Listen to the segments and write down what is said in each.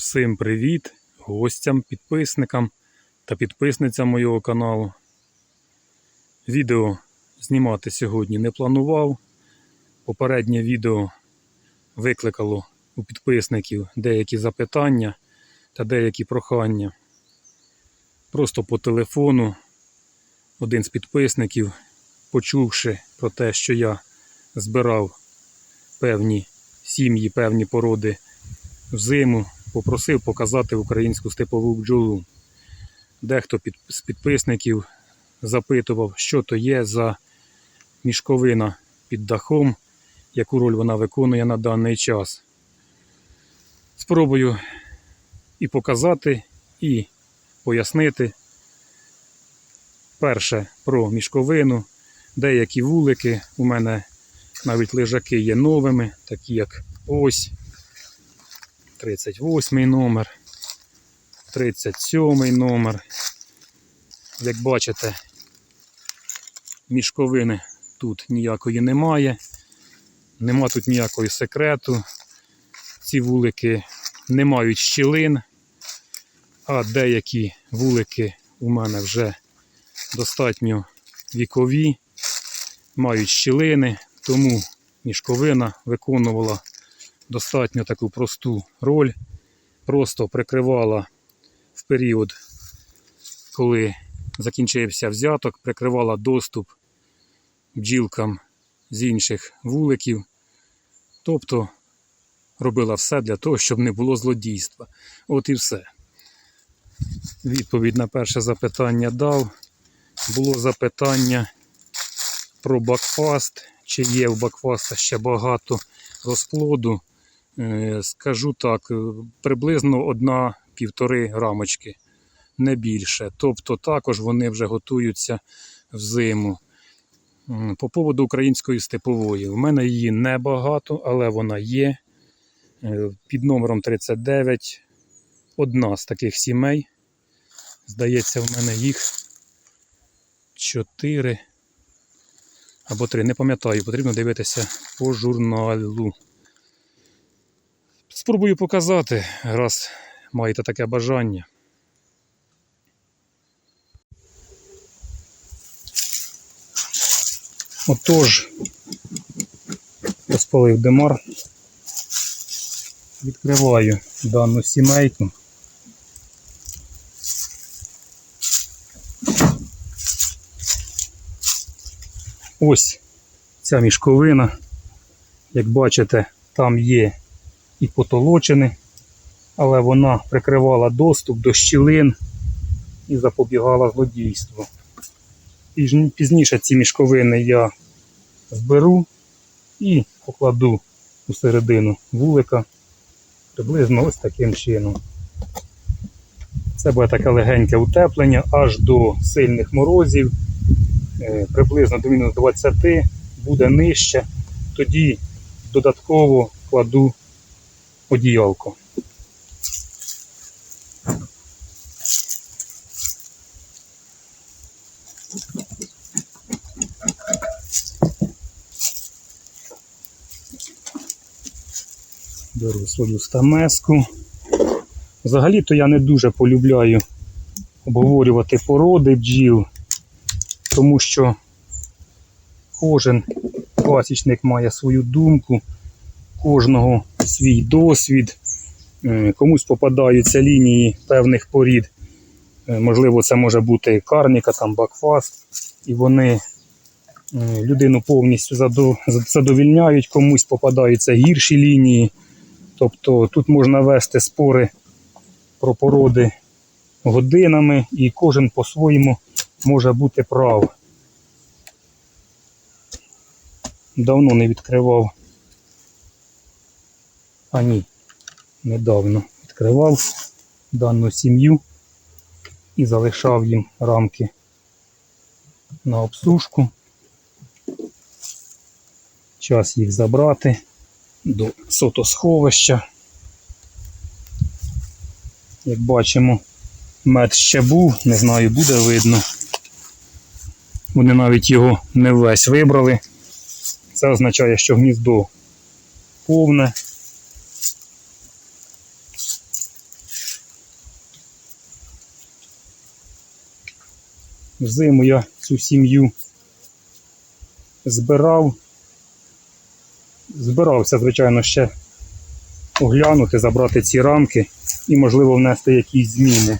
Всім привіт гостям, підписникам та підписницям моєго каналу. Відео знімати сьогодні не планував. Попереднє відео викликало у підписників деякі запитання та деякі прохання. Просто по телефону один з підписників, почувши про те, що я збирав певні сім'ї, певні породи взиму, попросив показати українську степову бджолу. Дехто під, з підписників запитував, що то є за мішковина під дахом, яку роль вона виконує на даний час. Спробую і показати, і пояснити. Перше про мішковину. Деякі вулики у мене навіть лежаки є новими, такі як ось. 38 номер, 37 номер. Як бачите, мішковини тут ніякої немає. Нема тут ніякого секрету. Ці вулики не мають щілин, а деякі вулики у мене вже достатньо вікові, мають щілини, тому мішковина виконувала достатньо таку просту роль. Просто прикривала в період, коли закінчився взяток, прикривала доступ бджілкам з інших вуликів. Тобто робила все для того, щоб не було злодійства. От і все. Відповідь на перше запитання дав. Було запитання про бакфаст, чи є в бакфаста ще багато розплоду. Е, Скажу так, е, приблизно одна-півтори рамочки, не більше. Тобто також вони вже готуються в зиму. По поводу української степової. У мене її небагато, але вона є. Е, Під номером 39 одна з таких сімей. Здається, в мене їх 4 або 3. Не пам'ятаю, потрібно дивитися по журналу. Спробую показати, раз маєте таке бажання. Отож, розпалив демар. Відкриваю дану сімейку. Ось ця мішковина. Як бачите, там є і потолочини, але вона прикривала доступ до щілин і запобігала злодійству. Пізніше ці мішковини я зберу і покладу у середину вулика приблизно ось таким чином. Це буде таке легеньке утеплення аж до сильних морозів, е, приблизно до мінус 20 буде нижче. Тоді додатково кладу одіялко. Беру свою стамеску. Взагалі-то я не дуже полюбляю обговорювати породи бджіл, тому що кожен пасічник має свою думку, кожного свій досвід. Е, Комусь попадаються лінії певних порід. Е, Можливо, це може бути карніка, там бакфаст, і вони е, людину повністю задовільняють, комусь попадаються гірші лінії. Тобто тут можна вести спори про породи годинами, і кожен по-своєму може бути прав. Давно не відкривав. А ні, недавно відкривав дану сім'ю і залишав їм рамки на обсушку. Час їх забрати до сотосховища. Як бачимо, мед ще був, не знаю, буде видно. Вони навіть його не весь вибрали. Це означає, що гніздо повне. Взиму я цю сім'ю збирав. Збирався, звичайно, ще оглянути, забрати ці рамки і, можливо, внести якісь зміни.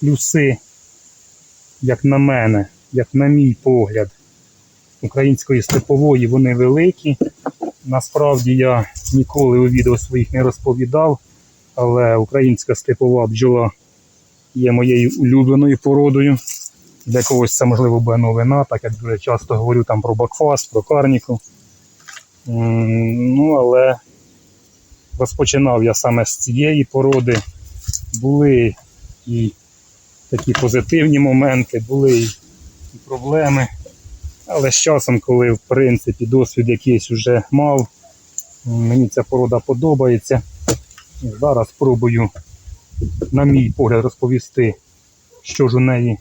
Плюси, як на мене, як на мій погляд, української степової вони великі. Насправді я ніколи у відео своїх не розповідав, але українська степова бджола є моєю улюбленою породою. Для когось це можливо буде новина, так як дуже часто говорю там про бакфаст, про карніку. Ну, але розпочинав я саме з цієї породи. Були і такі позитивні моменти, були і проблеми. Але з часом, коли в принципі досвід якийсь вже мав, мені ця порода подобається. Зараз спробую, на мій погляд, розповісти, що ж у неї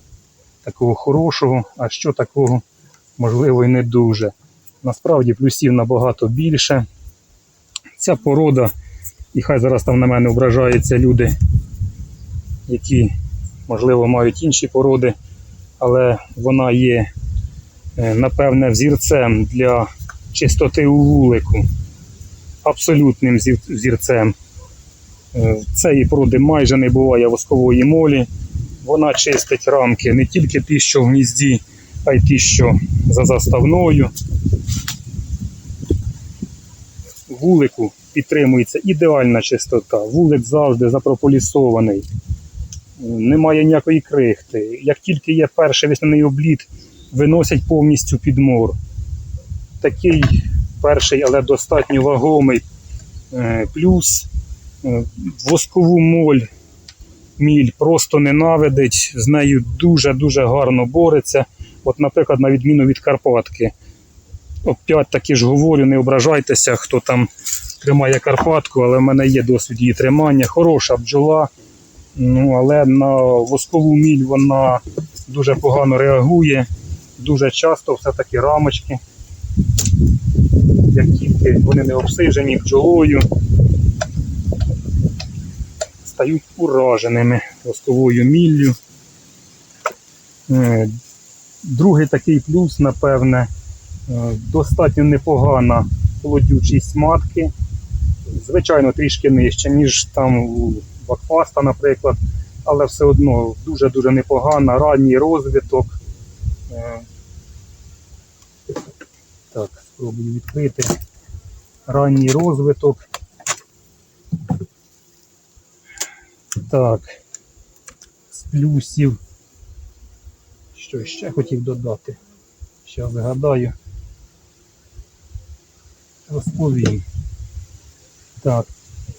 такого хорошого, а що такого, можливо, і не дуже. Насправді плюсів набагато більше. Ця порода, і хай зараз там на мене ображаються люди, які, можливо, мають інші породи, але вона є, е, напевне, взірцем для чистоти у вулику, абсолютним зір- взірцем. Е, В цієї породи майже не буває воскової молі. Вона чистить рамки не тільки ті, що в гнізді, а й ті, що за заставною. Вулику підтримується ідеальна чистота. Вулик завжди запрополісований. Немає ніякої крихти. Як тільки є перший весняний обліт, виносять повністю підмор. Такий перший, але достатньо вагомий е, плюс. Е, Воскову моль міль просто ненавидить, з нею дуже-дуже гарно бореться. От, наприклад, на відміну від Карпатки. Опять таки ж говорю, не ображайтеся, хто там тримає Карпатку, але в мене є досвід її тримання. Хороша бджола, ну, але на воскову міль вона дуже погано реагує. Дуже часто все-таки рамочки, як тільки вони не обсижені бджолою, стають ураженими восковою міллю. Е, Другий такий плюс, напевне, е, достатньо непогана плодючість матки. Звичайно, трішки нижче, ніж там у Бакфаста, наприклад, але все одно дуже-дуже непогана, ранній розвиток. Е, Так, спробую відкрити. Ранній розвиток. Так. З плюсів. Що ще хотів додати? Ще вигадаю. Розповім. Так,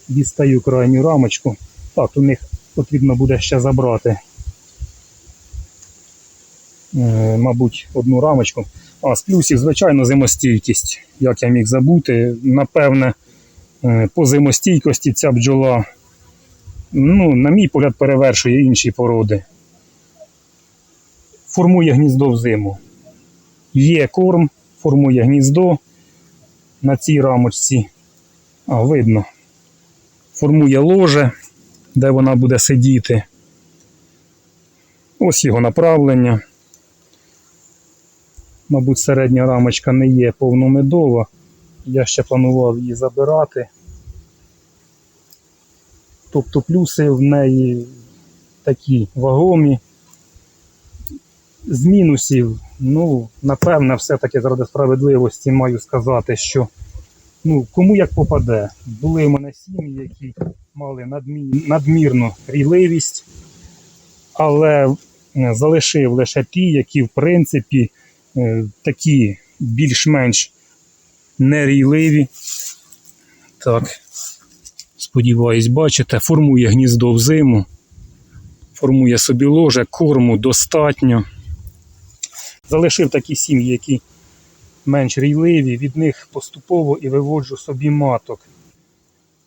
дістаю крайню рамочку. Так, у них потрібно буде ще забрати. Е, мабуть, одну рамочку. А з плюсів, звичайно, зимостійкість. Як я міг забути, напевне, е, по зимостійкості ця бджола, ну, на мій погляд, перевершує інші породи. Формує гніздо взиму. Є корм, формує гніздо на цій рамочці. А, видно. Формує ложе, де вона буде сидіти. Ось його направлення. Мабуть, середня рамочка не є повномедова. Я ще планував її забирати. Тобто плюси в неї такі вагомі. З мінусів, ну, напевне, все-таки заради справедливості маю сказати, що ну, кому як попаде. Були в мене сім'ї, які мали надмі... надмірну рійливість, але е, залишив лише ті, які, в принципі, е, такі більш-менш нерійливі. Так, сподіваюсь, бачите, формує гніздо взиму, формує собі ложе, корму достатньо. Залишив такі сім'ї, які менш рійливі, від них поступово і виводжу собі маток.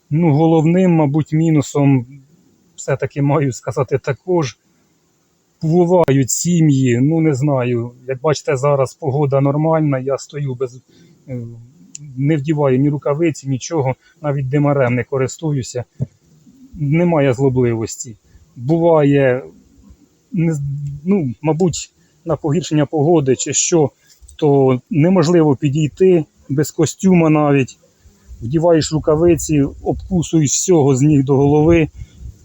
Ну, головним, мабуть, мінусом, все-таки маю сказати також, бувають сім'ї, ну не знаю. Як бачите, зараз погода нормальна, я стою без. Не вдіваю ні рукавиці, нічого, навіть димарем не користуюся. немає злобливості. Буває, ну, мабуть, на погіршення погоди чи що, то неможливо підійти без костюма навіть. Вдіваєш рукавиці, обкусуєш всього з ніг до голови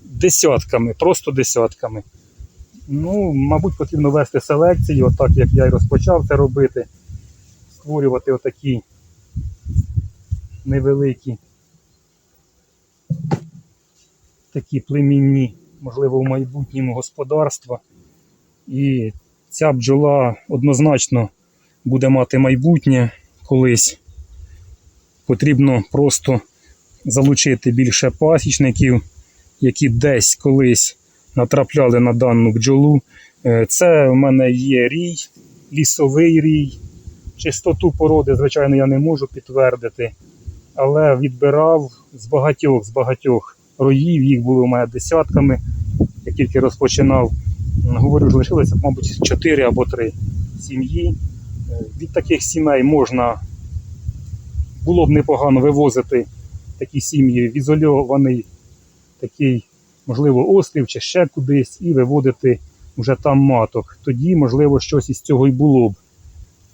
десятками, просто десятками. Ну, мабуть, потрібно вести селекцію, отак як я і розпочав це робити, створювати отакі невеликі такі племінні, можливо, в майбутньому господарства. І ця бджола однозначно буде мати майбутнє колись. Потрібно просто залучити більше пасічників, які десь колись натрапляли на дану бджолу. Е, Це в мене є рій, лісовий рій. Чистоту породи, звичайно, я не можу підтвердити, але відбирав з багатьох, з багатьох роїв, їх було у мене десятками. Я тільки розпочинав, говорю, залишилося, мабуть, 4 або 3 сім'ї. Від таких сімей можна було б непогано вивозити такі сім'ї в ізольований такий, можливо, острів чи ще кудись, і виводити вже там маток. Тоді, можливо, щось із цього й було б.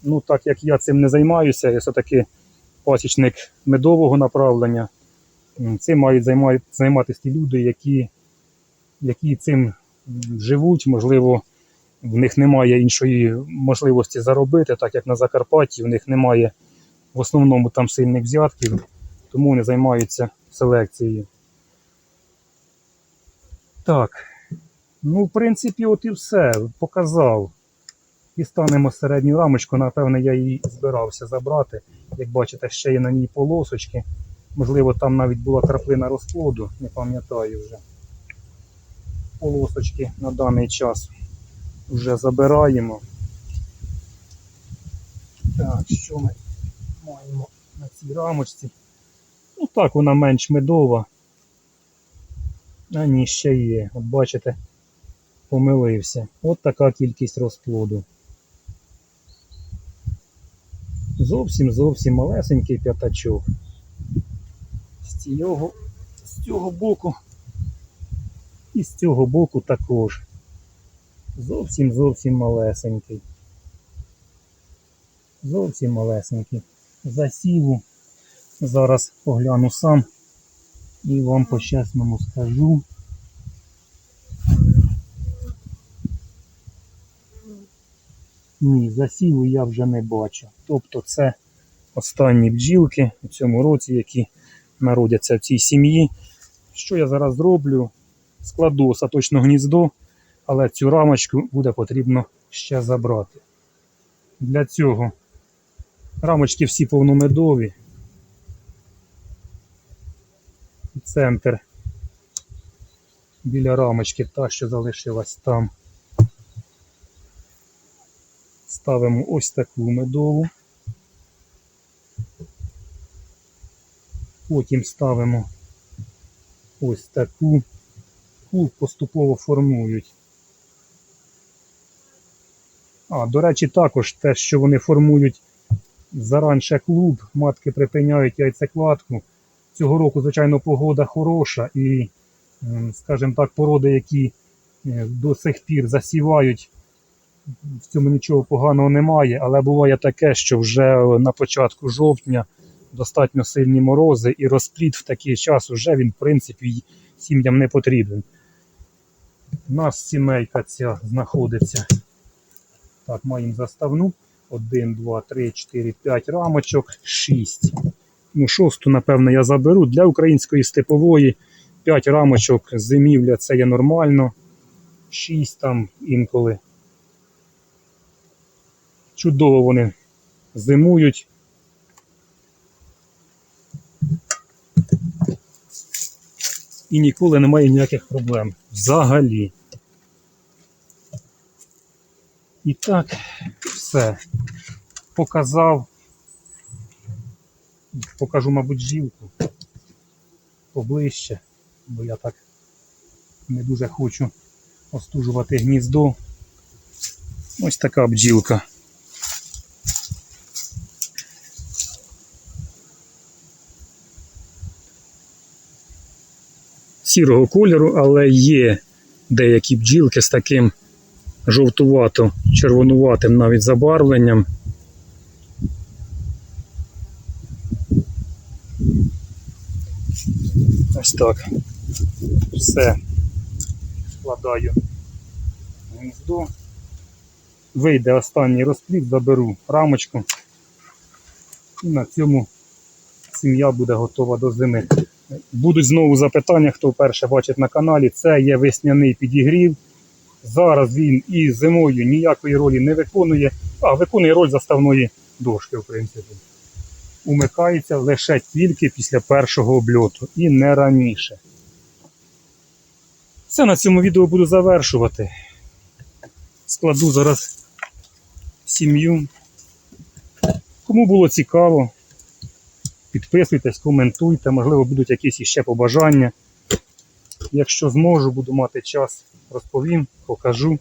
Ну, так як я цим не займаюся, я все-таки пасічник медового направлення. Цим мають займатися ті люди, які, які цим живуть, можливо, в них немає іншої можливості заробити, так як на Закарпатті, в них немає в основному там сильних взятків, тому вони займаються селекцією. Так. Ну, в принципі, от і все. Показав. Дістанемо середню рамочку, напевне, я її збирався забрати. Як бачите, ще є на ній полосочки. Можливо, там навіть була краплина розплоду, не пам'ятаю вже. Полосочки на даний час вже забираємо. Так, що ми маємо на цій рамочці? Ну так, вона менш медова. А ні, ще є. От бачите, помилився. От така кількість розплоду. Зовсім зовсім малесенький п'ятачок. З цього, з цього боку і з цього боку також. Зовсім зовсім малесенький. Зовсім малесенький. Засіву. Зараз погляну сам і вам по-чесному скажу. Ні, засіву я вже не бачу. Тобто це останні бджілки у цьому році, які народяться в цій сім'ї. Що я зараз зроблю? Складу остаточно гніздо, але цю рамочку буде потрібно ще забрати. Для цього рамочки всі повномедові. Центр біля рамочки, та, що залишилась там. Ставимо ось таку медову. Потім ставимо ось таку. Клуб поступово формують. А, до речі, також те, що вони формують заранше клуб, матки припиняють яйцекладку. Цього року, звичайно, погода хороша і, ем, скажімо так, породи, які е, до сих пір засівають, в цьому нічого поганого немає, але буває таке, що вже на початку жовтня достатньо сильні морози і розплід в такий час вже він, в принципі, сім'ям не потрібен. У нас сімейка ця знаходиться. Так, маємо заставну. 1, 2, 3, 4, 5 рамочок, 6. Ну, шосту, напевно, я заберу. Для української степової 5 рамочок зимівля це є нормально. 6 там інколи. Чудово вони зимують. І ніколи немає ніяких проблем. Взагалі. І так, все. Показав. Покажу, мабуть, жілку поближче, бо я так не дуже хочу остужувати гніздо. Ось така бджілка. Сірого кольору, але є деякі бджілки з таким жовтувато-червонуватим навіть забарвленням. Ось так. Все. Складаю гніздо. Вийде останній розплід, заберу рамочку. І на цьому сім'я буде готова до зими. Будуть знову запитання, хто вперше бачить на каналі. Це є весняний підігрів. Зараз він і зимою ніякої ролі не виконує, а виконує роль заставної дошки, в принципі. Умикається лише тільки після першого обльоту і не раніше. Все на цьому відео буду завершувати. Складу зараз сім'ю. Кому було цікаво, підписуйтесь, коментуйте, можливо, будуть якісь іще побажання. Якщо зможу, буду мати час, розповім, покажу.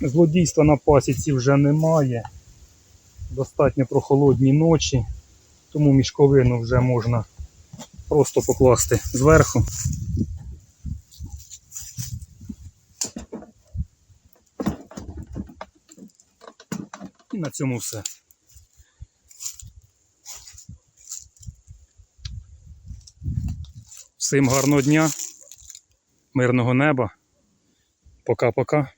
Злодійства на пасіці вже немає. Достатньо прохолодні ночі, тому мішковину вже можна просто покласти зверху. Цьому все. Всім гарного дня, мирного неба. Пока-пока.